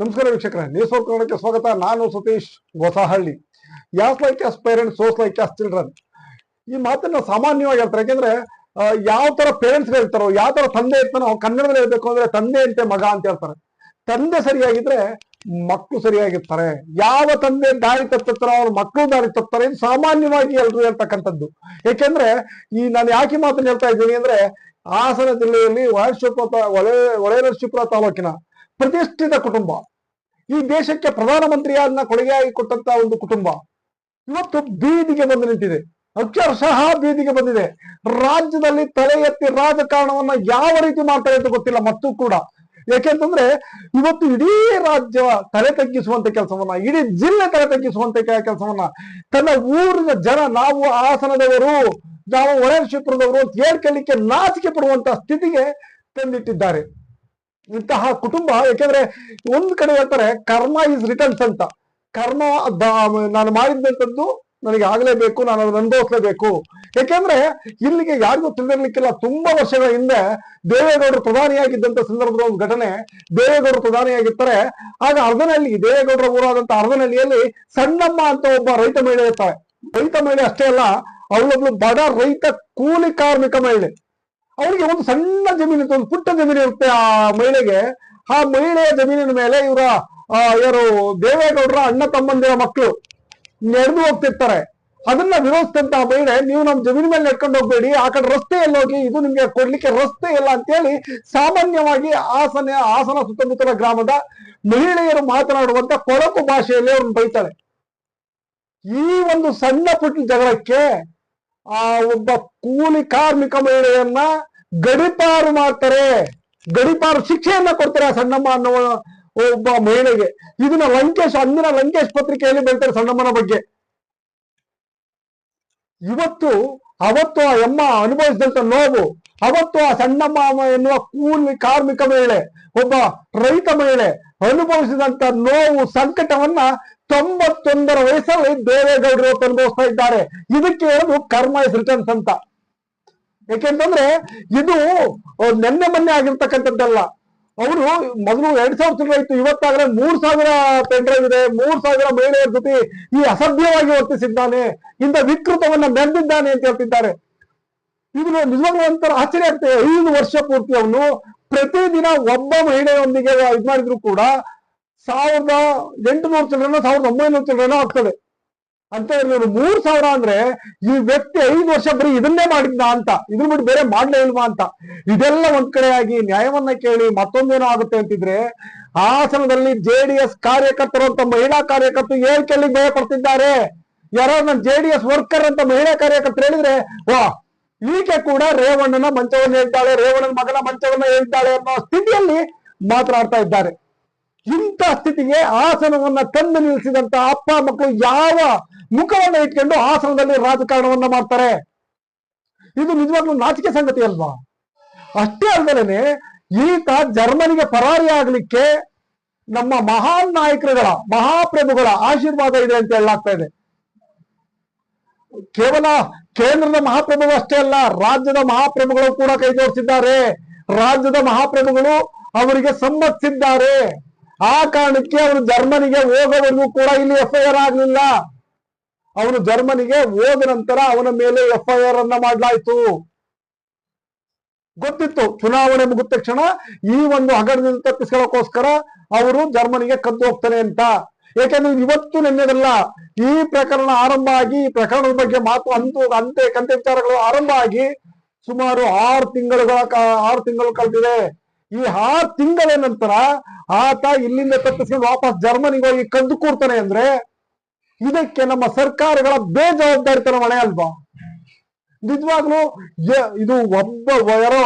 ನಮಸ್ಕಾರ ವೀಕ್ಷಕರೇ ನ್ಯೂಸ್ ಕನ್ನಡಕ್ಕೆ ಸ್ವಾಗತ. ನಾನು Satish Hosahalli as like as parents so's like as children ಈ ಮಾತನ್ನ ಸಾಮಾನ್ಯವಾಗಿ ಹೇಳ್ತಾರೆ. ಯಾಕೆಂದ್ರೆ ಯಾವ ತರ ಪೇರೆಂಟ್ಸ್ ಹೇಳ್ತಾರೋ, ಯಾವ ತರ ತಂದೆ ಇರ್ತಾನೋ ಕನ್ನಡದಲ್ಲಿ ಹೇಳ್ಬೇಕು ಅಂದ್ರೆ ತಂದೆ ಅಂತೆ ಮಗ ಅಂತ ಹೇಳ್ತಾರೆ. ತಂದೆ ಸರಿಯಾಗಿದ್ರೆ ಮಕ್ಕಳು ಸರಿಯಾಗಿರ್ತಾರೆ. ಯಾವ ತಂದೆ ದಾರಿ ತಪ್ಪಿರ್ತಾರೋ ಅವ್ರ ಮಕ್ಕಳು ದಾರಿ ತಪ್ತಾರೆ ಇದು ಸಾಮಾನ್ಯವಾಗಿ ಎಲ್ರು ಹೇಳ್ತಕ್ಕಂಥದ್ದು. ಯಾಕೆಂದ್ರೆ ಈ ನಾನು ಯಾಕೆ ಮಾತನ್ನ ಹೇಳ್ತಾ ಇದ್ದೀನಿ ಅಂದ್ರೆ, ಹಾಸನ ಜಿಲ್ಲೆಯಲ್ಲಿ ಹೊಳೆಶಿವಪುರ ಒಳೆ ಹೊಳೆನರಸೀಪುರ ತಾಲೂಕಿನ ಪ್ರತಿಷ್ಠಿತ ಕುಟುಂಬ. ಈ ದೇಶಕ್ಕೆ ಪ್ರಧಾನಮಂತ್ರಿಯನ್ನ ಕೊಡುಗೆಯಾಗಿ ಕೊಟ್ಟಂತ ಒಂದು ಕುಟುಂಬ. ಇವತ್ತು ಬೀದಿಗೆ ಬಂದು ನಿಂತಿದೆ. ಅಕ್ಷರಶಃ ಬೀದಿಗೆ ಬಂದಿದೆ. ರಾಜ್ಯದಲ್ಲಿ ತಲೆ ಎತ್ತಿ ರಾಜಕಾರಣವನ್ನ ಯಾವ ರೀತಿ ಮಾಡ್ತಾರೆ ಅಂತ ಗೊತ್ತಿಲ್ಲ, ಮತ್ತು ಕೂಡ. ಯಾಕೆಂತಂದ್ರೆ ಇವತ್ತು ಇಡೀ ರಾಜ್ಯ ತಲೆ ತಗ್ಗಿಸುವಂತ ಕೆಲಸವನ್ನ, ಇಡೀ ಜಿಲ್ಲೆ ತಲೆ ತಗ್ಗಿಸುವಂತ ಕೆಲಸವನ್ನ, ತನ್ನ ಊರಿನ ಜನ, ನಾವು ಹಾಸನದವರು, ನಾವು ಒಳಶಿಪುರದವರು ಅಂತ ಹೇಳ್ಕೊಳ್ಳಿಕ್ಕೆ ನಾಚಿಕೆ ಪಡುವಂತ ಸ್ಥಿತಿಗೆ ತಂದಿಟ್ಟಿದ್ದಾರೆ. ಇಂತಹ ಕುಟುಂಬ ಯಾಕೆಂದ್ರೆ ಒಂದ್ ಕಡೆ ಹೇಳ್ತಾರೆ, ಕರ್ಮ ಇಸ್ ರಿಟರ್ನ್ಸ್ ಅಂತ. ಕರ್ಮ ನಾನು ಮಾಡಿದಂಥದ್ದು ನನಗೆ ಆಗ್ಲೇಬೇಕು, ನಾನು ಅದನ್ನ ಅನುಭವಿಸ್ಲೇಬೇಕು. ಯಾಕೆಂದ್ರೆ ಇಲ್ಲಿಗೆ ಯಾರಿಗೂ ತಿಳಿದಿರ್ಲಿಕ್ಕಿಲ್ಲ, ತುಂಬಾ ವರ್ಷಗಳ ಹಿಂದೆ ದೇವೇಗೌಡರು ಪ್ರಧಾನಿಯಾಗಿದ್ದಂತ ಸಂದರ್ಭದ ಒಂದು ಘಟನೆ ದೇವೇಗೌಡರು ಪ್ರಧಾನಿಯಾಗಿರ್ತಾರೆ. ಆಗ ಅರ್ಧನಹಳ್ಳಿ ದೇವೇಗೌಡರ ಊರಾದಂತ ಅರ್ಧನಹಳ್ಳಿಯಲ್ಲಿ ಸಣ್ಣಮ್ಮ ಅಂತ ಒಬ್ಬ ರೈತ ಮಹಿಳೆ ಇರ್ತಾಳೆ. ರೈತ ಮಹಿಳೆ ಅಷ್ಟೇ ಅಲ್ಲ, ಅವಳೊಬ್ಳು ಬಡ ರೈತ ಕೂಲಿ ಕಾರ್ಮಿಕ ಮಹಿಳೆ. ಅವಳಿಗೆ ಒಂದು ಸಣ್ಣ ಜಮೀನು ಒಂದು ಪುಟ್ಟ ಜಮೀನು ಇರುತ್ತೆ ಆ ಮಹಿಳೆಗೆ. ಆ ಮಹಿಳೆಯ ಜಮೀನಿನ ಮೇಲೆ ಇವರ ಇವರು ದೇವೇಗೌಡರ ಅಣ್ಣ ತಮ್ಮಂದಿರ ಮಕ್ಕಳು ನಡೆದು ಹೋಗ್ತಿರ್ತಾರೆ. ಅದನ್ನ ವಿರೋಧಿಸಿದಂತ ಮಹಿಳೆ, ನೀವು ನಮ್ಮ ಜಮೀನ್ ಮೇಲೆ ನಡ್ಕೊಂಡು ಹೋಗ್ಬೇಡಿ, ಆ ಕಡೆ ರಸ್ತೆಯಲ್ಲಿ ಹೋಗಿ, ಇದು ನಿಮ್ಗೆ ಕೊಡ್ಲಿಕ್ಕೆ ರಸ್ತೆ ಇಲ್ಲ ಅಂತೇಳಿ ಸಾಮಾನ್ಯವಾಗಿ ಹಾಸನ ಹಾಸನ ಸುತ್ತಮುತ್ತಲ ಗ್ರಾಮದ ಮಹಿಳೆಯರು ಮಾತನಾಡುವಂತ ಕೊಳಕು ಭಾಷೆಯಲ್ಲಿ ಅವ್ರನ್ನ ಬೈತಾಳೆ ಈ ಒಂದು ಸಣ್ಣ ಪುಟ್ಟ ಜಗಳಕ್ಕೆ, ಆ, ಒಬ್ಬ ಕೂಲಿ ಕಾರ್ಮಿಕ ಮಹಿಳೆಯನ್ನ ಗಡಿಪಾರು ಮಾಡ್ತಾರೆ. ಗಡಿಪಾರು ಶಿಕ್ಷೆಯನ್ನ ಕೊಡ್ತಾರೆ ಆ ಸಣ್ಣಮ್ಮ ಅನ್ನೋ ಒಬ್ಬ ಮಹಿಳೆಗೆ. ಇದನ್ನ ಲಂಕೇಶ್, ಅಂದಿನ ಲಂಕೇಶ್ ಪತ್ರಿಕೆಯಲ್ಲಿ ಬರೀತಾರೆ ಸಣ್ಣಮ್ಮನ ಬಗ್ಗೆ. ಇವತ್ತು, ಅವತ್ತು ಆ ಅಮ್ಮ ಅನುಭವಿಸಿದಂತ ನೋವು, ಅವತ್ತು ಆ ಸಣ್ಣಮ್ಮ ಎನ್ನುವ ಕೂಲಿ ಕಾರ್ಮಿಕ ಮಹಿಳೆ, ಒಬ್ಬ ರೈತ ಮಹಿಳೆ ಅನುಭವಿಸಿದಂತ ನೋವು, ಸಂಕಟವನ್ನ ತೊಂಬತ್ತೊಂದರ ವಯಸ್ಸಲ್ಲಿ ದೇವೇಗೌಡರು ಅನುಭವಿಸ್ತಾ ಇದ್ದಾರೆ. ಇದಕ್ಕೆ ಹೇಳೋದು ಕರ್ಮ ಇಸ್ ಅಂತ. ಯಾಕೆಂತಂದ್ರೆ ಇದು ನೆನ್ನೆ ಮೊನ್ನೆ ಆಗಿರ್ತಕ್ಕಂಥದ್ದಲ್ಲ. ಅವರು ಮೊದಲು ಎರಡ್ ಸಾವಿರ ಚಿಲ್ಲರೆ ಇತ್ತು ಇವತ್ತಾದ್ರೆ ಮೂರ್ ಸಾವಿರ ಪೆಂಡ್ರೈವ್ ಇದೆ, ಮೂರ್ ಸಾವಿರ ಮಹಿಳೆಯರ ಜೊತೆ ಈ ಅಸಭ್ಯವಾಗಿ ವರ್ತಿಸಿದ್ದಾನೆ, ಇಂಥ ವಿಕೃತವನ್ನ ಮೆರೆದಿದ್ದಾನೆ ಅಂತ ಹೇಳ್ತಿದ್ದಾರೆ. ಇದು ನಿಜವಾಗ್ಲೂ ಒಂಥರ ಆಶ್ಚರ್ಯ ಆಗ್ತದೆ ಐದು ವರ್ಷ ಪೂರ್ತಿ ಅವನು ಪ್ರತಿದಿನ ಒಬ್ಬ ಮಹಿಳೆಯೊಂದಿಗೆ ಇದ್ ಮಾಡಿದ್ರು ಕೂಡ ಸಾವಿರದ ಎಂಟುನೂರು ಚಿಲ್ಡ್ರನ್ ಸಾವಿರದ ಒಂಬೈನೂರು ಚಿಲ್ಡ್ರನ್ ಆಗ್ತದೆ ಅಂತ ಇವ್ರು ಮೂರ್ ಸಾವಿರ ಅಂದ್ರೆ ಈ ವ್ಯಕ್ತಿ ಐದು ವರ್ಷ ಬರೀ ಇದನ್ನೇ ಮಾಡಿದ್ನ ಅಂತ. ಇದ್ರ ಬಿಟ್ಟು ಬೇರೆ ಮಾಡ್ಲೇ ಇಲ್ವಾ ಅಂತ. ಇದೆಲ್ಲ ಒಂದ್ ಕಡೆ ಆಗಿ ನ್ಯಾಯವನ್ನ ಕೇಳಿ ಮತ್ತೊಂದೇನೋ ಆಗುತ್ತೆ ಅಂತಿದ್ರೆ, ಹಾಸನದಲ್ಲಿ ಜೆಡಿಎಸ್ ಕಾರ್ಯಕರ್ತರು ಅಂತ ಮಹಿಳಾ ಕಾರ್ಯಕರ್ತರು ಹೇಳ್ಕೆಲ್ಲಿ ಭಯ ಪಡ್ತಿದ್ದಾರೆ. ಯಾರೋ ನನ್ನ ಜೆಡಿಎಸ್ ವರ್ಕರ್ ಅಂತ ಮಹಿಳಾ ಕಾರ್ಯಕರ್ತರು ಹೇಳಿದ್ರೆ, ವಾ, ಈಕೆ ಕೂಡ ರೇವಣ್ಣನ ಮಂಚವನ್ನ ಹೇಳ್ತಾಳೆ, ರೇವಣ್ಣನ ಮಗನ ಮಂಚವನ್ನ ಹೇಳ್ತಾಳೆ ಅನ್ನೋ ಸ್ಥಿತಿಯಲ್ಲಿ ಮಾತನಾಡ್ತಾ ಇದ್ದಾರೆ. ಇಂಥ ಸ್ಥಿತಿಗೆ ಆಸನವನ್ನ ತಂದು ನಿಲ್ಲಿಸಿದಂತ ಅಪ್ಪ ಮಕ್ಕಳು ಯಾವ ಮುಖವನ್ನ ಇಟ್ಕೊಂಡು ಹಾಸನದಲ್ಲಿ ರಾಜಕಾರಣವನ್ನ ಮಾಡ್ತಾರೆ? ಇದು ನಿಜವಾಗ್ಲೂ ನಾಚಿಕೆ ಸಂಗತಿ ಅಲ್ವಾ? ಅಷ್ಟೇ ಅಲ್ಲದೇನೆ ಈತ ಜರ್ಮನಿಗೆ ಪರಾರಿ ಆಗ್ಲಿಕ್ಕೆ ನಮ್ಮ ಮಹಾನ್ ನಾಯಕರುಗಳ, ಮಹಾಪ್ರಭುಗಳ ಆಶೀರ್ವಾದ ಇದೆ ಅಂತ ಹೇಳಲಾಗ್ತಾ ಇದೆ. ಕೇವಲ ಕೇಂದ್ರದ ಮಹಾಪ್ರಭುಗಳು ಅಷ್ಟೇ ಅಲ್ಲ, ರಾಜ್ಯದ ಮಹಾಪ್ರಭುಗಳು ಕೂಡ ಕೈ ಜೋಡಿಸಿದ್ದಾರೆ. ರಾಜ್ಯದ ಮಹಾಪ್ರಭುಗಳು ಅವರಿಗೆ ಸಮ್ಮತಿಸಿದ್ದಾರೆ. ಆ ಕಾರಣಕ್ಕೆ ಅವರು ಜರ್ಮನಿಗೆ ಹೋಗೋವರೆಗೂ ಕೂಡ ಇಲ್ಲಿ ಎಫ್ಐಆರ್ ಆಗ್ಲಿಲ್ಲ. ಅವನು ಜರ್ಮನಿಗೆ ಹೋದ ನಂತರ ಅವನ ಮೇಲೆ ಎಫ್ಐಆರ್ ಅನ್ನ ಮಾಡಲಾಯಿತು. ಗೊತ್ತಿತ್ತು, ಚುನಾವಣೆ ಮುಗಿದ ತಕ್ಷಣ ಈ ಒಂದು ಹಗರಣದಿಂದ ತಪ್ಪಿಸ್ಕೊಳ್ಳೋಕೋಸ್ಕರ ಅವರು ಜರ್ಮನಿಗೆ ಕದ್ದು ಹೋಗ್ತಾನೆ ಅಂತ. ಯಾಕೆಂದ್ರೆ ಇವತ್ತು ನಿನ್ನೆದಲ್ಲ, ಈ ಪ್ರಕರಣ ಆರಂಭ ಆಗಿ, ಈ ಪ್ರಕರಣದ ಬಗ್ಗೆ ಮಾತು ಅಂತು, ಅಂತೆ, ಕಂತೆ ವಿಚಾರಗಳು ಆರಂಭ ಆಗಿ ಸುಮಾರು ಆರು ತಿಂಗಳುಗಳ ಆರು ತಿಂಗಳು ಕಳೆದಿದೆ. ಈ ಆರ್ ತಿಂಗಳ ನಂತರ ಆತ ಇಲ್ಲಿಂದ ತಪ್ಪಿಸ್ಕೊಂಡು ವಾಪಸ್ ಜರ್ಮನಿಗೆ ಹೋಗಿ ಕದ್ದು ಅಂದ್ರೆ ಇದಕ್ಕೆ ನಮ್ಮ ಸರ್ಕಾರಗಳ ಬೇಜವಾಬ್ದಾರಿತನ ಮಳೆ ಅಲ್ವಾ? ನಿಜವಾಗ್ಲು ಇದು ಒಬ್ಬ ಯಾರೋ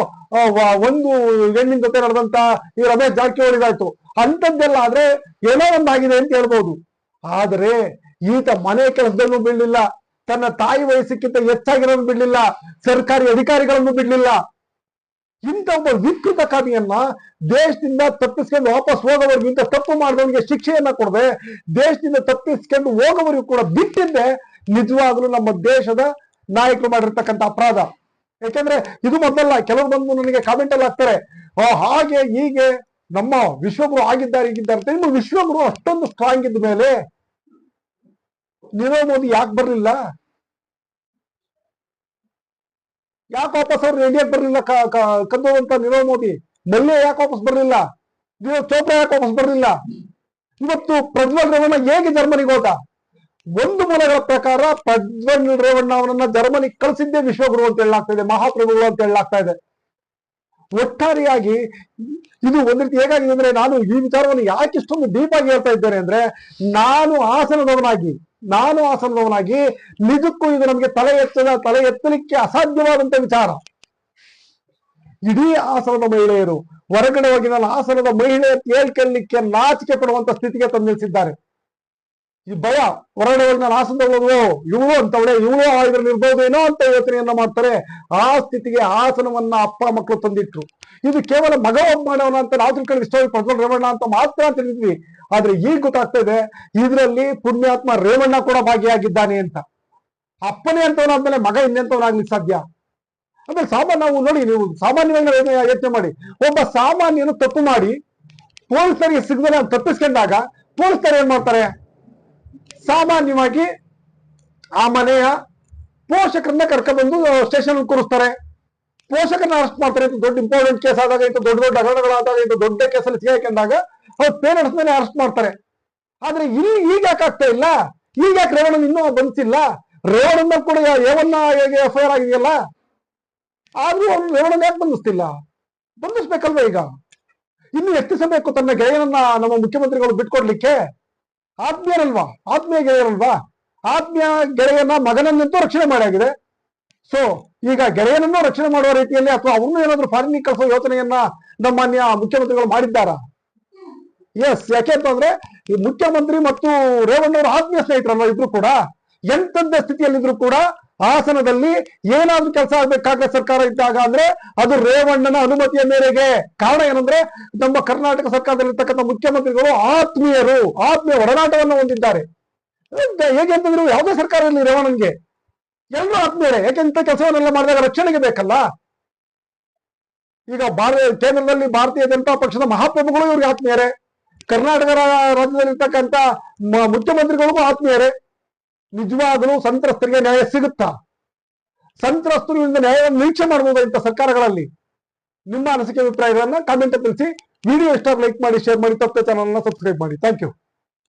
ಒಂದು ಹೆಣ್ಣಿನ ಜೊತೆ ನಡೆದಂತ ಈ ರಮೇಶ್ ಜಾರಕಿಹೊಳಿದಾಯ್ತು ಅಂತದ್ದೆಲ್ಲ ಆದ್ರೆ ಏನೋ ಒಂದಾಗಿದೆ ಅಂತ ಹೇಳ್ಬೋದು. ಆದ್ರೆ ಈತ ಮನೆ ಕೆಲಸದಲ್ಲೂ ಬಿಡಲಿಲ್ಲ ತನ್ನ ತಾಯಿ ವಯಸ್ಸಕ್ಕಿಂತ ಹೆಚ್ಚಾಗಿರೋದು ಬಿಡ್ಲಿಲ್ಲ ಸರ್ಕಾರಿ ಅಧಿಕಾರಿಗಳನ್ನು ಬಿಡ್ಲಿಲ್ಲ. ಇಂಥ ಒಬ್ಬ ವಿಕೃತ ಕಾಮಿಯನ್ನ ದೇಶದಿಂದ ತಪ್ಪಿಸ್ಕೊಂಡು ವಾಪಸ್ ಹೋಗೋವರೆಗೂ ಇಂಥ ತಪ್ಪು ಮಾಡಿದವನಿಗೆ ಶಿಕ್ಷೆಯನ್ನ ಕೊಡದೆ ದೇಶದಿಂದ ತಪ್ಪಿಸ್ಕೊಂಡು ಹೋಗೋವರೆಗೂ ಕೂಡ ಬಿಟ್ಟಿದ್ದೆ, ನಿಜವಾಗ್ಲೂ ನಮ್ಮ ದೇಶದ ನಾಯಕರು ಮಾಡಿರ್ತಕ್ಕಂಥ ಅಪರಾಧ. ಯಾಕೆಂದ್ರೆ ಇದು ಮೊದಲಲ್ಲ ಕೆಲವರು ಬಂದು ನನಗೆ ಕಾಮೆಂಟ್ ಅಲ್ಲಿ ಹಾಕ್ತಾರೆ ಹಾಗೆ, ಹೀಗೆ, ನಮ್ಮ ವಿಶ್ವಗುರು ಆಗಿದ್ದಾರೆ, ಹೀಗಿದ್ದಾರೆ ನಿಮ್ಮ ವಿಶ್ವಗುರು ಅಷ್ಟೊಂದು ಸ್ಟ್ರಾಂಗ್ ಇದ್ದ ಮೇಲೆ, ನೀರವ್ ಮೋದಿ ಯಾಕೆ ಬರ್ಲಿಲ್ಲ? ಯಾಕೆ ವಾಪಸ್ ಅವ್ರು ಇಂಡಿಯಾಕ್ ಬರ್ಲಿಲ್ಲ? ಕದ್ದೋದಂತ ನೀರವ್ ಮೋದಿ. ಮಲ್ಯ ಯಾಕೆ ವಾಪಸ್ ಬರ್ಲಿಲ್ಲ? ನೀರವ್ ಚೋಪ್ರಾ ಯಾಕೆ ವಾಪಸ್ ಬರ್ಲಿಲ್ಲ? ಇವತ್ತು ಪ್ರಜ್ವಲ್ ರೇವಣ್ಣ ಹೇಗೆ ಜರ್ಮನಿಗೆ ಹೋದ? ಒಂದು ಮೂಲಗಳ ಪ್ರಕಾರ ಪ್ರಜ್ವಲ್ ರೇವಣ್ಣ ಅವನನ್ನ ಜರ್ಮನಿ ಕಳಿಸಿದ್ದೇ ವಿಶ್ವಗುರು ಅಂತ ಹೇಳಲಾಗ್ತಾ ಇದೆ, ಮಹಾಪ್ರಭುಗಳು ಅಂತ ಹೇಳಲಾಗ್ತಾ ಇದೆ. ಒಟ್ಟಾರೆಯಾಗಿ ಇದು ಒಂದ್ ರೀತಿ ಹೇಗಾಗಿದೆ ಅಂದ್ರೆ ನಾನು ಈ ವಿಚಾರವನ್ನು ಯಾಕೆ ಇಷ್ಟೊಂದು ಡೀಪ್ ಆಗಿ ಹೇಳ್ತಾ ಇದ್ದೇನೆ ಅಂದ್ರೆ ನಾನು ಆಸನದವನಾಗಿ ನಾನು ಆಸನದವನಾಗಿ ನಿಜಕ್ಕೂ ಇದು ನಮಗೆ ತಲೆ ಎತ್ತದ, ತಲೆ ಎತ್ತಲಿಕ್ಕೆ ಅಸಾಧ್ಯವಾದಂತ ವಿಚಾರ. ಇಡೀ ಆಸನದ ಮಹಿಳೆಯರು, ಹೊರಗಡೆ ಹೋಗಿ ನನ್ನ ಆಸನದ ಮಹಿಳೆಯ ಹೇಳ್ಕೊಳ್ಳಿಕ್ಕೆ ನಾಚಿಕೆ ಪಡುವಂತ ಸ್ಥಿತಿಗೆ ತಂದು ಈ ಭಯ ಹೊರಗಡೆ ಹೋಗಿ ನಾನು ಆಸನದವಳು ಇವಳು ಅಂತವಳೆ, ಇವಳು ಇರ್ಬೋದೇನೋ ಅಂತ ಯೋಚನೆಯನ್ನ ಮಾಡ್ತಾರೆ. ಆ ಸ್ಥಿತಿಗೆ ಆಸನವನ್ನ ಅಪ್ಪ ಮಕ್ಕಳು ತಂದಿಟ್ರು. ಇದು ಕೇವಲ ಮಗ ಅಂತ ನಾವು ತಿಳ್ಕೊಂಡು ಇಷ್ಟವಾಗಿ ರೇವಣ್ಣ ಅಂತ ಮಾತ್ರ ತಿಳಿದ್ವಿ. ಆದ್ರೆ ಈಗ ಗೊತ್ತಾಗ್ತಾ ಇದೆ, ಇದರಲ್ಲಿ ಪುಣ್ಯಾತ್ಮ ರೇವಣ್ಣ ಕೂಡ ಭಾಗಿಯಾಗಿದ್ದಾನೆ ಅಂತ. ಅಪ್ಪನೇ ಅಂತವನಾದ್ಮೇಲೆ ಮಗ ಇನ್ನೆಂತವನಾಗ್ಲಿಕ್ಕೆ ಸಾಧ್ಯ? ಅಂದ್ರೆ ಸಾಮಾನ್ಯ ನಾವು ನೋಡಿ ನೀವು ಸಾಮಾನ್ಯವಾಗಿ ಯೋಚನೆ- ಮಾಡಿ. ಒಬ್ಬ ಸಾಮಾನ್ಯನು ತಪ್ಪು ಮಾಡಿ, ಪೊಲೀಸರಿಗೆ ಸಿಗದಲ್ಲ ತಪ್ಪಿಸ್ಕೊಂಡಾಗ ಪೊಲೀಸರು ಏನ್ ಮಾಡ್ತಾರೆ? ಸಾಮಾನ್ಯವಾಗಿ ಆ ಮನೆಯ ಪೋಷಕರನ್ನ ಕರ್ಕೊಂಡ್ಬಂದು ಸ್ಟೇಷನ್ ಕೂರಿಸ್ತಾರೆ. ಪೋಷಕರನ್ನ ಅರೆಸ್ಟ್ ಮಾಡ್ತಾರೆ. ಇಂಥ ದೊಡ್ಡ ಇಂಪಾರ್ಟೆಂಟ್ ಕೇಸ್ ಆದಾಗ ಇಂಥ ದೊಡ್ಡ ದೊಡ್ಡ ಹಗರಣಗಳಾದಾಗ ಇಂಥ ದೊಡ್ಡ ಕೇಸಲ್ಲಿ ಸಿಗಾಕೊಂಡಾಗ ಅವ್ರ ಪೇರೆಂಟ್ಸ್ ಮೇಲೆ ಅರೆಸ್ಟ್ ಮಾಡ್ತಾರೆ. ಆದ್ರೆ ಇಲ್ಲಿ ಈಗ ಯಾಕೆ ಆಗ್ತಾ ಇಲ್ಲ? ಈಗ ಯಾಕೆ ರೇವಣ್ಣ ಇನ್ನೂ ಬಂತಿಲ್ಲ ರೇವಣ್ಣ ಕೂಡ ಏವನ್ನ ಎಫ್ ಐ ಆರ್ ಆಗಿದೆಯಲ್ಲ? ಆದ್ರೂ ಅವ್ನು ರೇವಣ್ಣ ಯಾಕೆ ಬಂಧಿಸ್ತಿಲ್ಲ? ಬಂಧಿಸ್ಬೇಕಲ್ವ ಈಗ? ಇನ್ನು ಎಷ್ಟು ಸಮಯಕ್ಕೂ ತನ್ನ ಗೆಳೆಯನನ್ನ ನಮ್ಮ ಮುಖ್ಯಮಂತ್ರಿಗಳು ಬಿಟ್ಕೊಡ್ಲಿಕ್ಕೆ? ಆತ್ಮೀಯರಲ್ವಾ? ಆತ್ಮೀಯ ಗೆಳೆಯರಲ್ವಾ ಆತ್ಮೀಯ ಗೆಳೆಯನ ಮಗನನ್ನಂತೂ ರಕ್ಷಣೆ ಮಾಡಾಗಿದೆ. ಸೊ ಈಗ ಗೆಳೆಯನನ್ನು ರಕ್ಷಣೆ ಮಾಡುವ ರೀತಿಯಲ್ಲಿ ಅಥವಾ ಅವ್ರನ್ನೂ ಏನಾದ್ರು ಫಾರಿನಿಗೆ ಕಳಿಸೋ ಯೋಚನೆಯನ್ನ ನಮ್ಮನ್ಯ ಮಾನ್ಯ ಮುಖ್ಯಮಂತ್ರಿಗಳು ಮಾಡಿದ್ದಾರಾ? ಎಸ್ ಯಾಕೆ ಅಂತಂದ್ರೆ ಈ ಮುಖ್ಯಮಂತ್ರಿ ಮತ್ತು ರೇವಣ್ಣವರು ಆತ್ಮೀಯ ಸ್ನೇಹಿತರಲ್ಲ ಇದ್ರು ಕೂಡ ಎಂತದ್ದ ಸ್ಥಿತಿಯಲ್ಲಿದ್ರು ಕೂಡ ಹಾಸನದಲ್ಲಿ ಏನಾದ್ರೂ ಕೆಲಸ ಆಗ್ಬೇಕಾದ್ರೆ ಸರ್ಕಾರ ಇದ್ದಾಗ ಅಂದ್ರೆ ಅದು ರೇವಣ್ಣನ ಅನುಮತಿಯ ಮೇರೆಗೆ. ಕಾರಣ ಏನಂದ್ರೆ ನಮ್ಮ ಕರ್ನಾಟಕ ಸರ್ಕಾರದಲ್ಲಿರ್ತಕ್ಕಂಥ ಮುಖ್ಯಮಂತ್ರಿಗಳು ಆತ್ಮೀಯರು, ಆತ್ಮೀಯ ಒಡನಾಟವನ್ನು ಹೊಂದಿದ್ದಾರೆ. ಹೇಗೆ ಅಂತಂದ್ರೆ ಯಾವುದೇ ಸರ್ಕಾರ ಇರಲಿ ರೇವಣ್ಣನ್ಗೆ ಎಲ್ಲರೂ ಆತ್ಮೀಯರೇ ಯಾಕೆಂತ ಕೆಲಸವನ್ನೆಲ್ಲ ಮಾಡಿದಾಗ ರಕ್ಷಣೆಗೆ ಬೇಕಲ್ಲ? ಈಗ ಭಾರತ, ಕೇಂದ್ರದಲ್ಲಿ ಭಾರತೀಯ ಜನತಾ ಪಕ್ಷದ ಮಹಾಪ್ರಭುಗಳು ಇವ್ರಿಗೆ ಆತ್ಮೀಯರೇ. ಕರ್ನಾಟಕ ರಾಜ್ಯದಲ್ಲಿರ್ತಕ್ಕಂಥ ಮುಖ್ಯಮಂತ್ರಿಗಳಿಗೂ ಆತ್ಮೀಯರೇ. ನಿಜವಾಗಲೂ ಸಂತ್ರಸ್ತರಿಗೆ ನ್ಯಾಯ ಸಿಗುತ್ತಾ? ಸಂತ್ರಸ್ತರು ಇಂದ ನ್ಯಾಯವನ್ನು ನಿರೀಕ್ಷೆ ಮಾಡಬಹುದು ಇಂಥ ಸರ್ಕಾರಗಳಲ್ಲಿ. ನಿಮ್ಮ ಅನಿಸಿಕೆ ಅಭಿಪ್ರಾಯಗಳನ್ನ ಕಾಮೆಂಟ್ ತಿಳಿಸಿ. ವಿಡಿಯೋ ಇಷ್ಟ ಲೈಕ್ ಮಾಡಿ ಶೇರ್ ಮಾಡಿ, ತಪ್ಪೆ ಚಾನಲ್ ಸಬ್ಸ್ಕ್ರೈಬ್ ಮಾಡಿ. Thank you